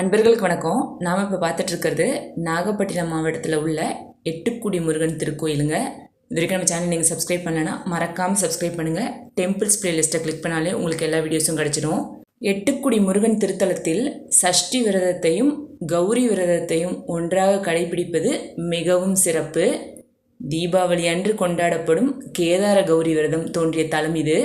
அன்பர்களுக்கு வணக்கம். நாம் இப்போ பார்த்துட்டு இருக்கிறது நாகப்பட்டினம் மாவட்டத்தில் உள்ள எட்டுக்குடி முருகன் திருக்கோயிலுங்க. இது வரைக்கும் நம்ம சேனல் நீங்கள் சப்ஸ்கிரைப் பண்ணலைன்னா மறக்காமல் சப்ஸ்கிரைப் பண்ணுங்கள் டெம்பிள்ஸ் பிளேலிஸ்ட்டை கிளிக் பண்ணாலே உங்களுக்கு எல்லா வீடியோஸும் கிடச்சிடும். எட்டுக்குடி முருகன் திருத்தலத்தில் சஷ்டி விரதத்தையும் கௌரி விரதத்தையும் ஒன்றாக கடைபிடிப்பது மிகவும் சிறப்பு. தீபாவளி அன்று கொண்டாடப்படும் கேதார கௌரி விரதம் தோன்றிய தலம் இது.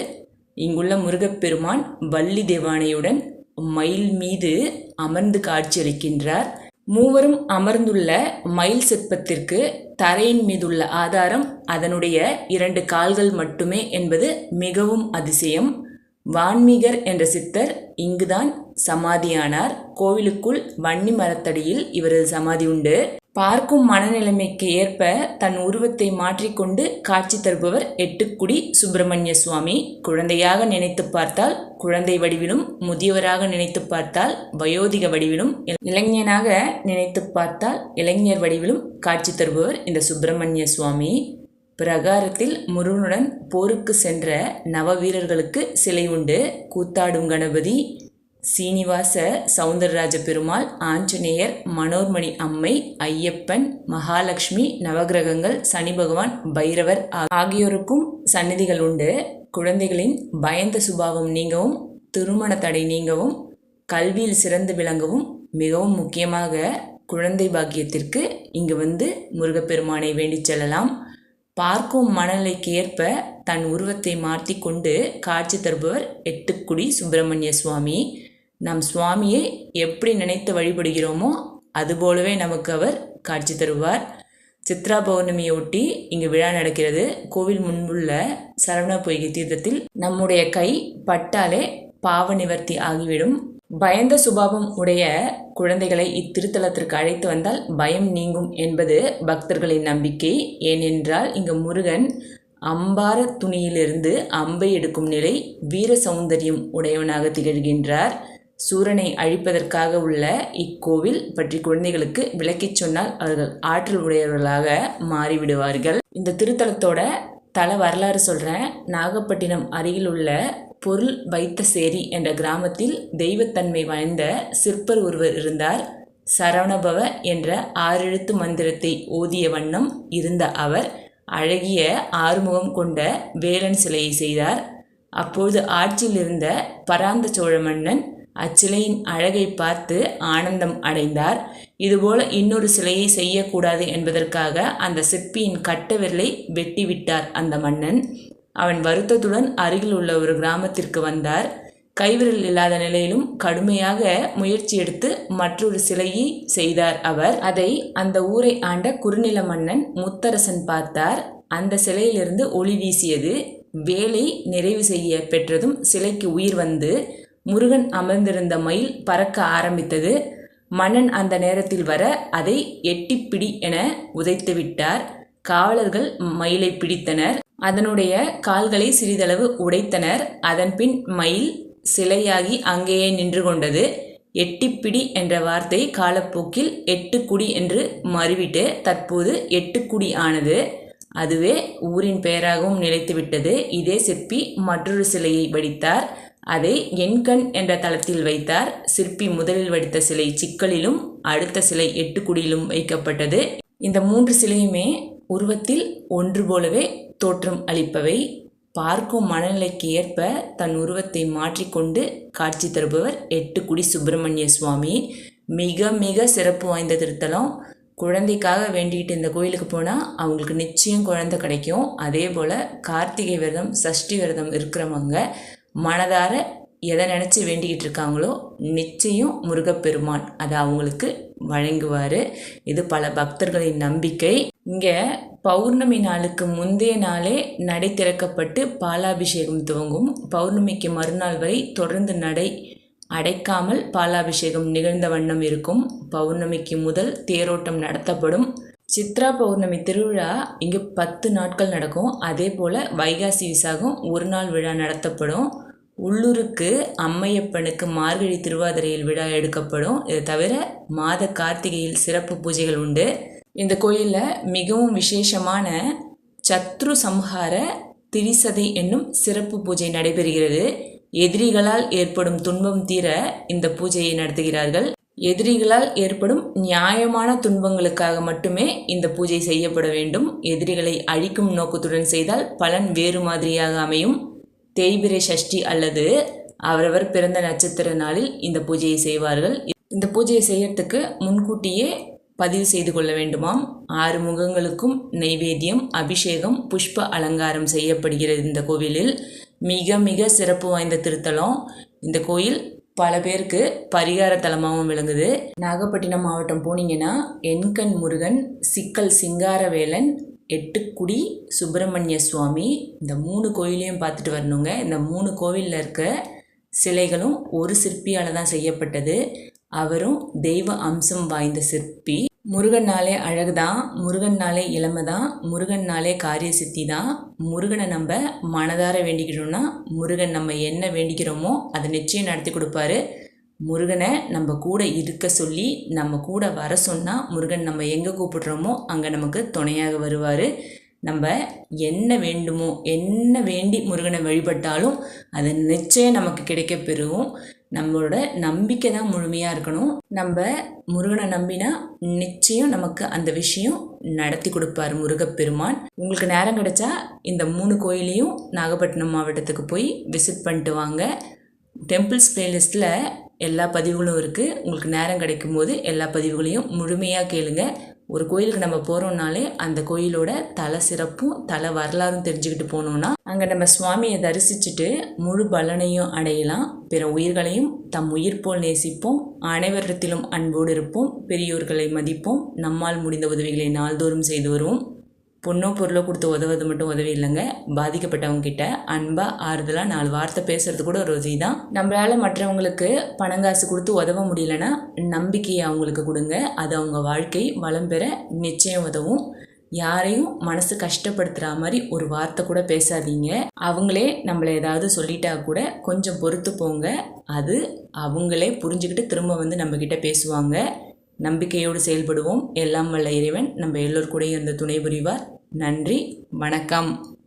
இங்குள்ள முருகப்பெருமான் வள்ளி தேவானையுடன் மயில் மீது அமர்ந்து காட்சியளிக்கின்றார். மூவரும் அமர்ந்துள்ள மயில் சிற்பத்திற்கு தரையின் மீதுள்ள ஆதாரம் அதனுடைய இரண்டு கால்கள் மட்டுமே என்பது மிகவும் அதிசயம். வான்மீகர் என்ற சித்தர் இங்குதான் சமாதியானார். கோவிலுக்குள் வன்னி மரத்தடியில் இவரது சமாதி உண்டு. பார்க்கும் மனநிலைமைக்கு ஏற்ப தன் உருவத்தை மாற்றிக்கொண்டு காட்சி தருபவர் எட்டுக்குடி சுப்பிரமணிய சுவாமி. குழந்தையாக நினைத்து பார்த்தால் குழந்தை வடிவிலும் முதியவராக நினைத்து பார்த்தால் வயோதிக வடிவிலும் இளைஞனாக நினைத்து பார்த்தால் இளைஞர் வடிவிலும் காட்சி தருபவர் இந்த சுப்பிரமணிய சுவாமி. பிரகாரத்தில் முருகனுடன் போருக்கு சென்ற நவ வீரர்களுக்கு சிலை உண்டு. கூத்தாடும் கணபதி சீனிவாச சவுந்தரராஜ பெருமாள் ஆஞ்சநேயர் மனோர்மணி அம்மை ஐயப்பன் மகாலட்சுமி நவகிரகங்கள் சனி பகவான் பைரவர் ஆகியோருக்கும் சந்நிதிகள் உண்டு. குழந்தைகளின் பயந்த சுபாவம் நீங்கவும் திருமண தடை நீங்கவும் கல்வியில் சிறந்து விளங்கவும் மிகவும் முக்கியமாக குழந்தை பாக்கியத்திற்கு இங்கு வந்து முருகப்பெருமானை வேண்டிச் செல்லலாம். பார்க்கும் மனநிலைக்கு ஏற்ப தன் உருவத்தை மாற்றி கொண்டு காட்சி தருபவர் எட்டுக்குடி சுப்பிரமணிய சுவாமி. நம் சுவாமியை எப்படி நினைத்து வழிபடுகிறோமோ அதுபோலவே நமக்கு அவர் காட்சி தருவார். சித்ரா பௌர்ணமியை ஒட்டி இங்கு விழா நடக்கிறது. கோவில் முன்புள்ள சரவண பொய்கை தீர்த்தத்தில் நம்முடைய கை பட்டாலே பாவ நிவர்த்தி ஆகிவிடும். பயந்த சுபாவம் உடைய குழந்தைகளை இத்திருத்தலத்திற்கு அழைத்து வந்தால் பயம் நீங்கும் என்பது பக்தர்களின் நம்பிக்கை. ஏனென்றால் இங்கு முருகன் அம்பார துணியிலிருந்து அம்பை எடுக்கும் நிலை வீர சௌந்தரியம் உடையவனாக திகழ்கின்றார். சூரனை அழிப்பதற்காக உள்ள இக்கோவில் பற்றி குழந்தைகளுக்கு விளக்கிச் சொன்னால் அவர்கள் ஆற்றல் உடையவர்களாக மாறிவிடுவார்கள். இந்த திருத்தலத்தோட தல வரலாறு சொல்கிறேன் நாகப்பட்டினம் அருகில் உள்ள பொருள் வைத்தசேரி என்ற கிராமத்தில் தெய்வத்தன்மை வாய்ந்த சிற்பர் ஒருவர் இருந்தார். சரவணபவ என்ற ஆறெழுத்து மந்திரத்தை ஓதிய வண்ணம் இருந்த அவர் அழகிய ஆறுமுகம் கொண்ட வேலன் சிலையை செய்தார். அப்பொழுது ஆட்சியில் இருந்த பராந்த சோழ மன்னன் அச்சிலையின் அழகை பார்த்து ஆனந்தம் அடைந்தார். இதுபோல இன்னொரு சிலையை செய்யக்கூடாது என்பதற்காக அந்த சிற்பியின் கட்ட விரலை வெட்டிவிட்டார் அந்த மன்னன். அவன் வருத்தத்துடன் அருகில் உள்ள ஒரு கிராமத்திற்கு வந்தார். கைவிரல் இல்லாத நிலையிலும் கடுமையாக முயற்சி எடுத்து மற்றொரு சிலையை செய்தார் அவர். அதை அந்த ஊரை ஆண்ட குறுநில மன்னன் முத்தரசன் பார்த்தார். அந்த சிலையிலிருந்து ஒளி வீசியது. வேலை நிறைவு செய்ய பெற்றதும் சிலைக்கு உயிர் வந்து முருகன் அமர்ந்திருந்த மயில் பறக்க ஆரம்பித்தது. மன்னன் அந்த நேரத்தில் வர அதை எட்டிப்பிடி என உதைத்து விட்டார். காவலர்கள் மயிலை பிடித்தனர். அதனுடைய கால்களை சிறிதளவு உடைத்தனர். அதன்பின் மயில் சிலையாகி அங்கேயே நின்று கொண்டது. எட்டிப்பிடி என்ற வார்த்தை காலப்போக்கில் எட்டுக்குடி என்று மாறிவிட்டு தற்போது எட்டுக்குடி ஆனது. அதுவே ஊரின் பெயராகவும் நிலைத்துவிட்டது. இதே சிற்பி மற்றொரு சிலையை வடித்தார். அதை எண்கண் என்ற தளத்தில் வைத்தார். சிற்பி முதலில் வடித்த சிலை சிக்கலிலும் அடுத்த சிலை எட்டுக்குடியிலும் வைக்கப்பட்டது. இந்த மூன்று சிலையுமே உருவத்தில் ஒன்று போலவே தோற்றம் அளிப்பவை. பார்க்கும் மனநிலைக்கு ஏற்ப தன் உருவத்தை மாற்றிக்கொண்டு காட்சி தருபவர் எட்டுக்குடி சுப்பிரமணிய சுவாமி. மிக மிக சிறப்பு வாய்ந்த திருத்தலம். குழந்தைக்காக வேண்டிகிட்டு இந்த கோயிலுக்கு போனால் அவங்களுக்கு நிச்சயம் குழந்தை கிடைக்கும். அதே போல் கார்த்திகை விரதம் சஷ்டி விரதம் இருக்கிறவங்க மனதார எதை நினச்சி வேண்டிக்கிட்டு இருக்காங்களோ நிச்சயம் முருகப்பெருமான் அதை அவங்களுக்கு வழங்குவார். இது பல பக்தர்களின் நம்பிக்கை. இங்கே பௌர்ணமி நாளுக்கு முந்தைய நாளே நடை திறக்கப்பட்டு பாலாபிஷேகம் துவங்கும். பௌர்ணமிக்கு மறுநாள் வரை தொடர்ந்து நடை அடைக்காமல் பாலாபிஷேகம் நிகழ்ந்த வண்ணம் இருக்கும். பௌர்ணமிக்கு முதல் தேரோட்டம் நடத்தப்படும். சித்ரா பௌர்ணமி திருவிழா இங்கு பத்து நாட்கள் நடக்கும். அதே போல் வைகாசி விசாகம் ஒரு நாள் விழா நடத்தப்படும். உள்ளூருக்கு அம்மையப்பனுக்கு மார்கழி திருவாதிரையில் விழா எடுக்கப்படும். இதை தவிர மாத கார்த்திகையில் சிறப்பு பூஜைகள் உண்டு. இந்த கோயிலில் மிகவும் விசேஷமான சத்ரு சம்ஹார திரிசதை என்னும் சிறப்பு பூஜை நடைபெறுகிறது. எதிரிகளால் ஏற்படும் துன்பம் தீர இந்த பூஜையை நடத்துகிறார்கள். எதிரிகளால் ஏற்படும் நியாயமான துன்பங்களுக்காக மட்டுமே இந்த பூஜை செய்யப்பட வேண்டும். எதிரிகளை அழிக்கும் நோக்கத்துடன் செய்தால் பலன் வேறு மாதிரியாக அமையும். தேய்பிரை சஷ்டி அல்லது அவரவர் பிறந்த நட்சத்திர நாளில் இந்த பூஜையை செய்வார்கள். இந்த பூஜையை செய்யறதுக்கு முன்கூட்டியே பதிவு செய்து கொள்ள வேண்டுமாம். ஆறு முகங்களுக்கும் நெய்வேத்தியம் அபிஷேகம் புஷ்ப அலங்காரம் செய்யப்படுகிறது இந்த கோவிலில் மிக மிக சிறப்பு வாய்ந்த திருத்தலம். இந்த கோயில் பல பேருக்கு பரிகார தலமாகவும் விளங்குது. நாகப்பட்டினம் மாவட்டம் போனீங்கன்னா எண்கண் முருகன் சிக்கல் சிங்காரவேலன் எட்டுக்குடி சுப்பிரமணிய சுவாமி இந்த மூணு கோயிலையும் பார்த்துட்டு வரணுங்க. இந்த மூணு கோவிலில் இருக்க சிலைகளும் ஒரு சிற்பியால் தான் செய்யப்பட்டது. அவரும் தெய்வ அம்சம் வாய்ந்த சிற்பி. முருகன்னாலே அழகு தான் முருகன்னாலே இளமை தான் முருகன்னாலே காரிய சித்தி தான் முருகனை நம்ம மனதார வேண்டிக்கிட்டோம்னா முருகன் நம்ம என்ன வேண்டிக்கிறோமோ அதை நிச்சயம் நடத்தி கொடுப்பாரு. முருகனை நம்ம கூட இருக்க சொல்லி நம்ம கூட வர சொன்னால் முருகன் நம்ம எங்கே கூப்பிடுறோமோ அங்கே நமக்கு துணையாக வருவார். நம்ம என்ன வேண்டுமோ என்ன வேண்டி முருகனை வழிபட்டாலும் அது நிச்சயம் நமக்கு கிடைக்க பெறும். நம்மளோட நம்பிக்கை தான் முழுமையாக இருக்கணும். நம்ம முருகனை நம்பினா நிச்சயம் நமக்கு அந்த விஷயம் நடத்தி கொடுப்பார் முருகப்பெருமான். உங்களுக்கு நேரம் கிடைச்சா இந்த மூணு கோயிலையும் நாகப்பட்டினம் மாவட்டத்துக்கு போய் விசிட் பண்ணிட்டு வாங்க. டெம்பிள்ஸ் பிளேலிஸ்ட்டில் எல்லா பதிவுகளும் இருக்குது உங்களுக்கு நேரம் கிடைக்கும் போது எல்லா பதிவுகளையும் முழுமையாக கேளுங்கள் ஒரு கோயிலுக்கு நம்ம போகிறோம்னாலே அந்த கோயிலோட தலை சிறப்பும் தலை வரலாறும் தெரிஞ்சுக்கிட்டு போனோம்னா அங்கே நம்ம சுவாமியை தரிசிச்சுட்டு முழு பலனையும் அடையலாம். பிற உயிர்களையும் தம் உயிர் போல் நேசிப்போம். அனைவரிடத்திலும் அன்போடு இருப்போம். பெரியோர்களை மதிப்போம். நம்மால் முடிந்த உதவிகளை நாள்தோறும் செய்து வருவோம். பொண்ணோ பொருளோ கொடுத்து உதவுறது மட்டும் உதவி இல்லைங்க. பாதிக்கப்பட்டவங்க கிட்ட அன்பாக ஆறுதலாக நாலு வார்த்தை பேசுறது கூட ஒரு உதவி தான். நம்மளால் மற்றவங்களுக்கு பணங்காசு கொடுத்து உதவ முடியலன்னா நம்பிக்கையை அவங்களுக்கு கொடுங்க. அது அவங்க வாழ்க்கை வளம் பெற நிச்சயம் உதவும். யாரையும் மனசு கஷ்டப்படுத்துகிற மாதிரி ஒரு வார்த்தை கூட பேசாதீங்க. அவங்களே நம்மளை ஏதாவது சொல்லிட்டா கூட கொஞ்சம் பொறுத்து போங்க. அது அவங்களே புரிஞ்சுக்கிட்டு திரும்ப வந்து நம்மக்கிட்ட பேசுவாங்க. நம்பிக்கையோடு செயல்படுவோம். எல்லாம் வல்ல இறைவன். நம்ம எல்லோர் கூடயும் இருந்த துணை புரிவார். நன்றி. வணக்கம்.